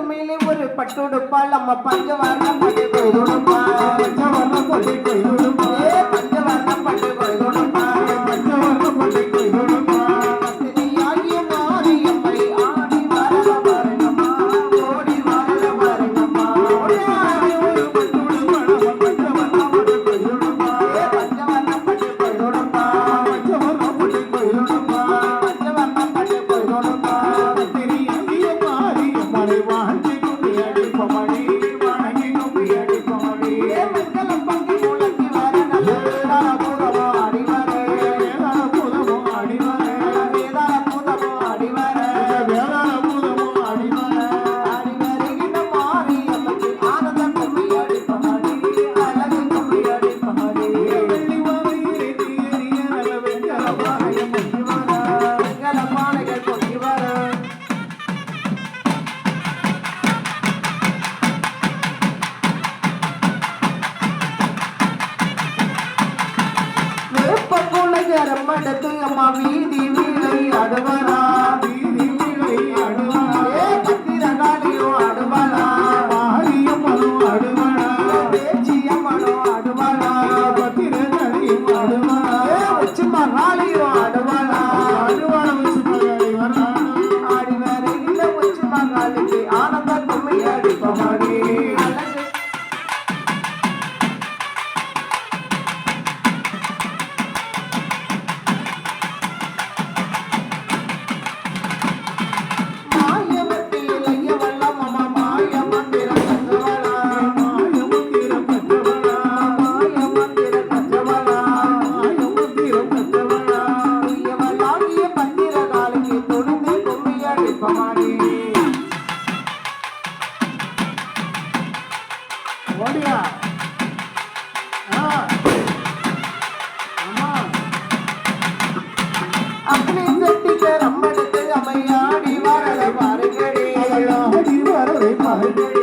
கட்டு மேலே ஒரு பட்டுடுப்பாள். நம்ம பஞ்சவர்ணம் பட்டு போயிடுமா பஞ்சவர்ணம் பட்டு போயிடுமா பஞ்சவர்ணம் பட்டு போயிடுமா இடத்தில் நம்ம வீடு 啊